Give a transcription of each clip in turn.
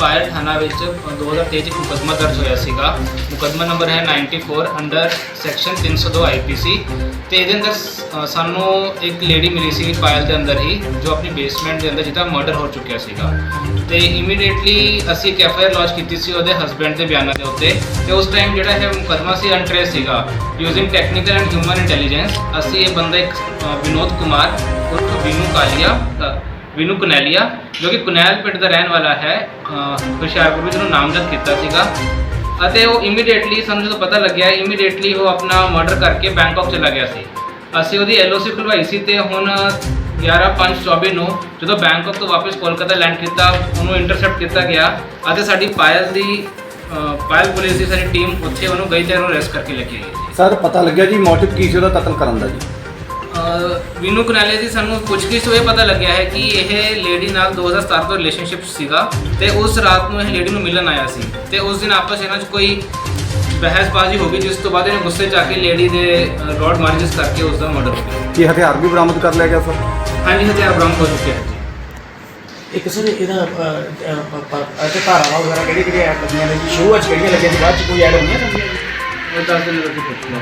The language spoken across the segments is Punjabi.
ਪਾਇਲ ਥਾਣਾ ਵਿੱਚ 2023 ਚ ਮੁਕੱਦਮਾ ਦਰਜ ਹੋਇਆ ਸੀਗਾ। ਮੁਕੱਦਮਾ ਨੰਬਰ ਹੈ 94 ਅੰਡਰ ਸੈਕਸ਼ਨ 302 ਆਈਪੀਸੀ ਤੇ ਇਹਦੇ ਅੰਦਰ ਸਾਨੂੰ ਇੱਕ ਲੇਡੀ ਮਿਲੀ ਸੀ ਪਾਇਲ ਦੇ ਅੰਦਰ ਹੀ, ਜੋ ਆਪਣੀ ਬੇਸਮੈਂਟ ਦੇ ਅੰਦਰ ਜਿਹਦਾ ਮਰਡਰ ਹੋ ਚੁੱਕਿਆ ਸੀਗਾ। ਤੇ ਇਮੀਡੀਏਟਲੀ ਅਸੀਂ ਇੱਕ ਐਫਆਈਆਰ ਲਾਂਚ ਕੀਤੀ ਸੀ ਉਹਦੇ ਹਸਬੰਡ ਦੇ ਬਿਆਨਾਂ ਦੇ ਉੱਤੇ। ਤੇ ਉਸ ਟਾਈਮ ਜਿਹੜਾ ਇਹ ਮੁਕੱਦਮਾ ਸੀ ਅਨਟ੍ਰੇਸ ਸੀਗਾ। Using technical and human intelligence ਅਸੀਂ ਇਹ ਬੰਦਾ ਇੱਕ ਵਿਨੋਦ ਕੁਮਾਰ, ਉਰਫ ਵਿਨੂ ਕਾਲੀਆ ਵਿਨੂ ਕੁਨੈਲੀਆ ਜੋ ਕਿ ਕੁਨੈਲ ਪਿੰਡ ਦਾ ਰਹਿਣ ਵਾਲਾ ਹੈ ਹੁਸ਼ਿਆਰਪੁਰ ਵਿੱਚ ਉਹਨੂੰ ਨਾਮਜ਼ਦ ਕੀਤਾ ਸੀਗਾ ਅਤੇ ਉਹ ਇਮੀਡੀਏਟਲੀ ਸਾਨੂੰ ਜਦੋਂ ਪਤਾ ਲੱਗਿਆ ਇਮੀਡੀਏਟਲੀ ਉਹ ਆਪਣਾ ਮਰਡਰ ਕਰਕੇ ਬੈਂਕਾਕ ਚਲਾ ਗਿਆ ਸੀ ਅਸੀਂ ਉਹਦੀ ਐਲਓਸੀ ਖੁਲਵਾਈ ਸੀ ਤੇ ਹੁਣ 11/5/24 ਨੂੰ ਜਦੋਂ ਬੈਂਕਾਕ ਤੋਂ ਵਾਪਸ ਕੋਲਕਾਤਾ ਲੈਂਡ ਕੀਤਾ ਉਹਨੂੰ ਇੰਟਰਸੈਪਟ ਕੀਤਾ ਗਿਆ ਅਤੇ ਸਾਡੀ ਪਾਇਲ ਦੀ ਪਾਇਲ ਪੁਲਿਸ ਦੀ ਸਾਡੀ ਟੀਮ ਉੱਥੇ ਉਹਨੂੰ ਗਈ ਤੇ ਉਹਨੂੰ ਅਰੈਸਟ ਕਰਕੇ ਲੈ ਕੇ ਆਈ ਸਰ ਪਤਾ ਲੱਗਿਆ ਜੀ ਮੋਟਿਵ ਕੀ ਸੀ ਉਹਦਾ ਕਤਲ ਕਰਨ ਦਾ ਜੀ ਵਿਨੂ ਕਨਾਲੇ ਦੀ ਸਾਨੂੰ ਪੁੱਛਗਿੱਛ ਤੋਂ ਇਹ ਪਤਾ ਲੱਗਿਆ ਹੈ ਕਿ ਇਹ ਲੇਡੀ ਨਾਲ 2017 ਤੋਂ ਰਿਲੇਸ਼ਨਸ਼ਿਪ ਸੀਗਾ ਤੇ ਉਸ ਰਾਤ ਨੂੰ ਇਹ ਲੇਡੀ ਨੂੰ ਮਿਲਣ ਆਇਆ ਸੀ ਤੇ ਉਸ ਦਿਨ ਆਪਸ ਇਹਨਾਂ 'ਚ ਕੋਈ ਬਹਿਸਬਾਜ਼ੀ ਹੋ ਗਈ ਜਿਸ ਤੋਂ ਬਾਅਦ ਇਹਨੇ ਗੁੱਸੇ 'ਚ ਆ ਕੇ ਲੇਡੀ ਦੇ ਰੋਡ ਮਾਰਜਸ ਕਰਕੇ ਉਸ ਦਾ ਮਰਡਰ ਹੋ ਗਿਆ ਕੀ ਹਥਿਆਰ ਵੀ ਬਰਾਮਦ ਕਰ ਲਿਆ ਗਿਆ ਸਰ? ਹਾਂਜੀ ਹਥਿਆਰ ਬਰਾਮਦ ਹੋ ਚੁੱਕੇ ਹਨ ਜੀ। ਇੱਕ ਸਰ ਇਹਦਾ ਅਤੇ ਧਾਰਾਵਾਂ ਵਗੈਰਾ ਕਿਹੜੀ ਕਿਹੜੀ ਐਡ ਲੱਗੀਆਂ ਨੇ? ਜੀ ਸ਼ੋਅ ਅੱਜ ਕਿਹੜੀਆਂ ਲੱਗੀਆਂ ਸੀ ਬਾਅਦ ਚ ਕੋਈ ਐਡ ਹੋਈਆਂ ਨਹੀਂ ਉਹ ਦੱਸ ਦਿਨ ਲੱਗੇ ਪੁੱਛਣਾ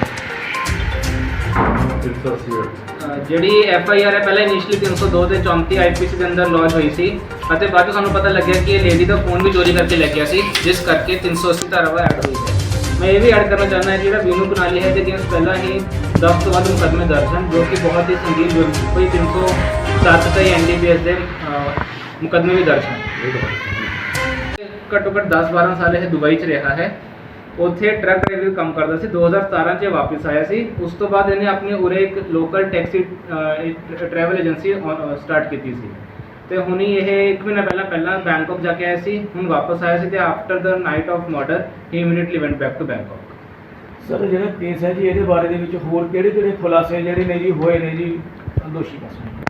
ਅਹ ਜਿਹੜੀ ਐਫ ਆਈ ਆਰ ਹੈ ਪਹਿਲਾਂ ਇਨੀਸ਼ੀਅਲੀ 302 ਤੇ 34 ਆਈਪੀਸੀ ਦੇ ਅੰਦਰ ਲੌਂਚ ਹੋਈ ਸੀ ਅਤੇ ਬਾਅਦ 'ਚੋਂ ਸਾਨੂੰ ਪਤਾ ਲੱਗਿਆ ਕਿ ਇਹ ਲੇਡੀ ਦਾ ਫੋਨ ਵੀ ਚੋਰੀ ਕਰਕੇ ਲੈ ਗਿਆ ਸੀ ਜਿਸ ਕਰਕੇ 380 ਧਾਰਾਵਾਂ ਐਡ ਹੋਈ ਹੈ। ਮੈਂ ਇਹ ਵੀ ਐਡ ਕਰਨਾ ਚਾਹੁੰਦਾ ਹਾਂ ਜਿਹੜਾ ਵੀਨੂ ਕੁਨਾਲੀ ਹੈ ਦੇ ਅਗੇਂਸਟ ਪਹਿਲਾਂ ਹੀ 10 ਤੋਂ ਵੱਧ ਮੁਕੱਦਮੇ ਦਰਜ ਹਨ ਜੋ ਕਿ ਬਹੁਤ ਹੀ ਸੰਗੀਨ ਜੁਰਮ ਕੋਈ 307 ਤੇ ਐਨਡੀਪੀਐਸ ਦੇ ਅਹ, ਮੁਕੱਦਮੇ ਵੀ ਦਰਜ ਹਨ। ਘੱਟੋ ਘੱਟ 10-12 ਸਾਲ ਇਹ ਦੁਬਈ 'ਚ ਰਿਹਾ ਹੈ। ਉੱਥੇ ਟਰੱਕ ਡਰਾਈਵਰ ਕੰਮ ਕਰਦਾ ਸੀ 2017 'ਚ ਇਹ ਵਾਪਸ ਆਇਆ ਸੀ। ਉਸ ਤੋਂ ਬਾਅਦ ਇਹਨੇ ਆਪਣੀ ਉਰੇ ਇੱਕ local taxi travel agency start ਕੀਤੀ ਸੀ। ਤੇ ਹੁਣੀ ਇਹ ਇੱਕ ਮਹੀਨਾ ਪਹਿਲਾਂ ਪਹਿਲਾਂ ਬੈਂਕਾਕ ਜਾ ਕੇ ਆਇਆ ਸੀ, ਹੁਣ ਵਾਪਸ ਆਇਆ ਸੀ ਤੇ after the night of murder he immediately went back to Bangkok sir ਜਿਹੜਾ ਕੇਸ ਹੈ ਜੀ, ਇਹਦੇ ਬਾਰੇ ਦੇ ਵਿੱਚ ਹੋਰ ਕਿਹੜੇ ਕਿਹੜੇ ਖੁਲਾਸੇ ਜਿਹੜੇ ਨੇ ਜੀ, ਹੋਏ ਨੇ ਜੀ? ਦੋਸ਼ੀ। ਪਾਸੋਂ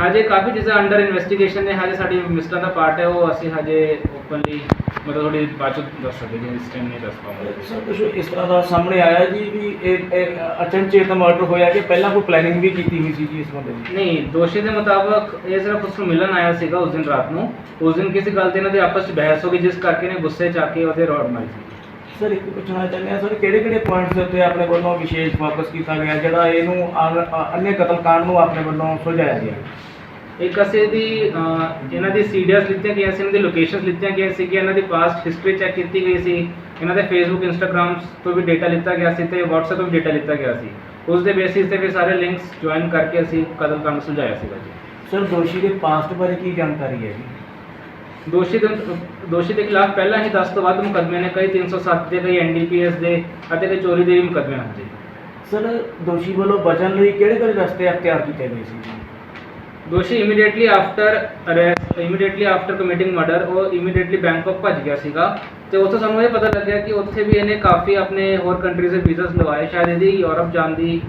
ਹਜੇ ਕਾਫੀ ਚੀਜ਼ਾਂ ਅੰਡਰ ਇਨਵੈਸਟੀਗੇਸ਼ਨ ਨੇ ਹਜੇ ਸਾਡੀ ਮਿਸਟਰਾਂ ਦਾ ਪਾਰਟ ਹੈ ਉਹ ਅਸੀਂ ਹਜੇ ਓਪਨਲੀ ਮਤਲਬ ਥੋੜੀ ਬਾਅਦ ਚ ਦੱਸ ਸਕਦੇ ਹਾਂ ਇਸ ਟਾਈਮ ਨਹੀਂ ਦੱਸ ਪਾਵਾਂਗੇ ਸਰ ਕੁਝ ਇਸ ਤਰ੍ਹਾਂ ਦਾ ਸਾਹਮਣੇ ਆਇਆ ਜੀ ਵੀ ਇਹ ਅਚਨਚੇਤ ਮਰਡਰ ਹੋਇਆ ਕਿ ਪਹਿਲਾਂ ਕੋਈ ਪਲੈਨਿੰਗ ਵੀ ਕੀਤੀ ਹੋਈ ਸੀ ਜੀ ਇਸ ਬੰਦੇ ਦੀ? ਨਹੀਂ ਦੋਸ਼ੀ ਦੇ ਮੁਤਾਬਕ ਇਹ ਸਿਰਫ ਉਸ ਨੂੰ ਮਿਲਣ ਆਇਆ ਸੀਗਾ ਉਸ ਦਿਨ ਰਾਤ ਨੂੰ। ਉਸ ਦਿਨ ਕਿਸੇ ਗੱਲ ਤੇ ਇਹਨਾਂ ਦੇ ਆਪਸ ਵਿੱਚ ਬਹਿਸ ਹੋ ਗਈ ਜਿਸ ਕਰਕੇ ਨੇ ਗੁੱਸੇ ਚ ਆ ਕੇ ਉਹਦੇ ਰੋਡ ਮਾਰੀ ਸੀ। ਸਰ ਇੱਕ ਪੁੱਛਣਾ ਚਾਹੁੰਦੇ ਆ ਸਰ ਕਿਹੜੇ ਕਿਹੜੇ ਪੁਆਇੰਟਸ ਦੇ ਉੱਤੇ ਆਪਣੇ ਵੱਲੋਂ ਵਿਸ਼ੇਸ਼ ਫੋਕਸ ਕੀਤਾ ਗਿਆ ਜਿਹੜਾ ਇਹਨੂੰ ਅਨ- ਕਤਲकांड ਨੂੰ ਆਪਣੇ ਵੱਲੋਂ ਸੁਲਝਾਇਆ ਗਿਆ? ਇੱਕ ਅਸੀਂ ਦੀ ਇਹਨਾਂ ਦੀ ਸੀਡੀਐਸ ਲਿੱਤੀਆਂ ਗਈਆਂ ਸੀ ਇਹਨਾਂ ਦੀ ਲੋਕੇਸ਼ਨਸ ਲਿੱਤੀਆਂ ਗਈਆਂ ਸੀ ਕਿ ਇਹਨਾਂ ਦੀ ਪਾਸਟ ਹਿਸਟਰੀ ਚੈੱਕ ਕੀਤੀ ਗਈ ਸੀ ਇਹਨਾਂ ਦੇ ਫੇਸਬੁੱਕ ਇੰਸਟਾਗ੍ਰਾਮ ਤੋਂ ਵੀ ਡਾਟਾ ਲਿੱਤਾ ਗਿਆ ਸੀ ਤੇ WhatsApp ਤੋਂ ਵੀ ਡਾਟਾ ਲਿੱਤਾ ਗਿਆ ਸੀ। ਉਸ ਦੇ ਬੇਸਿਸ ਤੇ ਫਿਰ ਸਾਰੇ ਲਿੰਕਸ ਜੁਆਇਨ ਕਰਕੇ ਅਸੀਂ ਕਤਲकांड ਸੁਲਝਾਇਆ ਸੀਗਾ ਜੀ। ਸਰ ਦੋਸ਼ੀ ਦੇ ਪਾਸਟ ਬਾਰੇ ਕੀ ਜਾਣਕਾਰੀ ਹੈ ਜੀ? ਦੋਸ਼ੀ ਦੇ ਦੋਸ਼ੀ ਦੇ ਖਿਲਾਫ ਪਹਿਲਾਂ ਹੀ 10 ਤੋਂ ਵੱਧ ਮੁਕੱਦਮੇ ਨੇ ਕਈ 307 ਦੇ ਕਈ ਐਨਡੀਪੀਐਸ ਦੇ ਅਤੇ ਕਈ ਚੋਰੀ ਦੇ ਵੀ ਮੁਕੱਦਮੇ ਹਨ ਜੀ ਸਰ ਦੋਸ਼ੀ ਵੱਲੋਂ ਬਚਣ ਲਈ ਕਿਹੜੇ ਕਿਹੜੇ ਰਸਤੇ ਅਖਤਿਆਰ ਕੀਤੇ ਗਏ ਸੀ ਜੀ? ਦੋਸ਼ੀ immediately after arrest immediately after committing murder ਉਹ ਇਮੀਡੀਏਟਲੀ ਬੈਂਕਾਕ ਭੱਜ ਗਿਆ ਸੀਗਾ ਤੇ ਉੱਥੋਂ ਸਾਨੂੰ ਇਹ ਪਤਾ ਲੱਗਿਆ ਕਿ ਉੱਥੇ ਵੀ ਇਹਨੇ ਕਾਫੀ ਆਪਣੇ ਹੋਰ ਕੰਟਰੀਜ਼ ਦੇ ਵੀਜ਼ਾਸ ਲਵਾਏ ਸ਼ਾਇਦ ਇਹਦੀ ਯੂਰਪ ਜਾਣ ਦੀ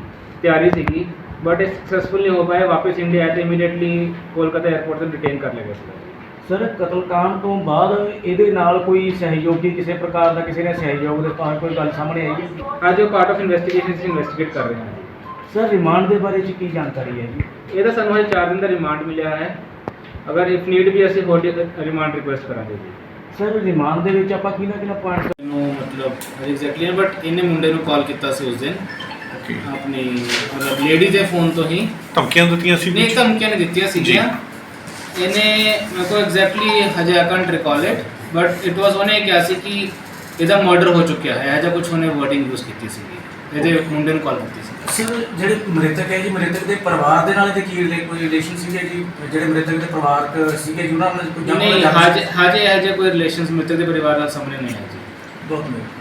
ਤਿਆਰੀ ਸੀਗੀ ਬਟ ਇਹ ਸਕਸੈਸਫੁਲ ਨਹੀਂ ਹੋ ਪਾਇਆ ਵਾਪਸ ਇੰਡੀਆ ਆਇਆ ਤੇ ਇਮੀਡੀਏਟਲੀ ਕੋਲਕਾਤਾ 에ਅਰਪੋਰਟ ਤੋਂ ਡਿਟੇਨ ਕਰ ਲਿਆ ਗਿਆ ਸੀ ਸਰ ਕਤਲकांड ਤੋਂ ਬਾਅਦ ਇਹਦੇ ਨਾਲ ਕੋਈ ਸਹਿਯੋਗੀ ਕਿਸੇ ਪ੍ਰਕਾਰ ਦਾ ਕਿਸੇ ਨੇ ਸਹਿਯੋਗ ਦੇ ਤਾਂ ਕੋਈ ਗੱਲ ਸਾਹਮਣੇ ਆਈ ਹੈ ਅੱਜ ਉਹ ਪਾਰਟ ਆਫ ਇਨਵੈਸਟੀਗੇਸ਼ਨ ਇਨਵੈਸਟੀਗੇਟ ਕਰ ਰਹੇ ਹਾਂ ਸਰ ਰਿਮਾਂਡ ਦੇ ਬਾਰੇ ਚ ਕੀ ਜਾਣਕਾਰੀ ਹੈ ਜੀ ਇਹਦਾ ਸਾਨੂੰ ਹਜੇ 4 ਦਿਨ ਦਾ ਰਿਮਾਂਡ ਮਿਲਿਆ ਹੈ। ਅਗਰ ਇਫ ਨੀਡ ਵੀ ਅਸੀਂ ਹੋਰ ਰਿਮਾਂਡ ਰਿਕੁਐਸਟ ਕਰਾਂਗੇ ਜੀ। ਸਰ ਰਿਮਾਂਡ ਦੇ ਵਿੱਚ ਆਪਾਂ ਕਿਹਨਾਂ ਕਿਹਨਾਂ ਪੁਆਇੰਟਸ ਨੂੰ ਮਤਲਬ ਐਗਜ਼ੈਕਟਲੀ ਬਟ ਇਹਨੇ ਮੁੰਡੇ ਨੂੰ ਕਾਲ ਕੀਤਾ ਸੀ ਉਸ ਦਿਨ। ਆਪਣੀ ਮਤਲਬ ਲੇਡੀ ਦੇ ਫੋਨ ਤੋਂ ਹੀ। ਧਮਕੀਆਂ ਦਿੱਤੀਆਂ ਸੀ ਨਹੀਂ ਧਮਕੀਆਂ ਨਹੀਂ ਦਿੱਤੀਆਂ ਸੀਗੀਆਂ। ਇਹਨੇ ਮੇਰੇ ਕੋਲ ਐਗਜ਼ੈਕਟਲੀ ਹਜੇ I can't recall it but it was ਉਹਨੇ ਕਿਹਾ ਸੀ ਕਿ ਇਹਦਾ ਮਰਡਰ ਹੋ ਚੁੱਕਿਆ ਹੈ ਇਹ ਜਾਂ ਕੁਝ ਉਹਨੇ ਵਰਡਿੰਗ ਯੂਜ਼ ਕੀਤੀ ਸੀਗੀ। ਇਹਦੇ ਮੁੰਡੇ ਨੂੰ ਕਾਲ ਕੀਤੀ ਸੀ। ਸਰ ਜਿਹੜੇ ਮ੍ਰਿਤਕ ਹੈ ਜੀ ਮ੍ਰਿਤਕ ਦੇ ਪਰਿਵਾਰ ਦੇ ਨਾਲ ਇਹਦੇ ਕੀ ਰਿਲੇ- ਕੋਈ ਰਿਲੇਸ਼ਨ ਸੀਗੇ ਜੀ? ਜਿਹੜੇ ਮ੍ਰਿਤਕ ਦੇ ਪਰਿਵਾਰਕ ਸੀਗੇ ਜੀ ਉਹਨਾਂ ਨਾਲ ਕੋਈ ਨਹੀਂ ਹਜੇ ਹਜੇ ਹਜੇ ਕੋਈ ਰਿਲੇਸ਼ਨਸ ਮਿੱਤਰ ਦੇ ਪਰਿਵਾਰ ਨਾਲ ਸਾਹਮਣੇ ਨਹੀਂ ਹੈ ਜੀ। ਬਹੁਤ ਮਿਹਰਬਾਨੀ।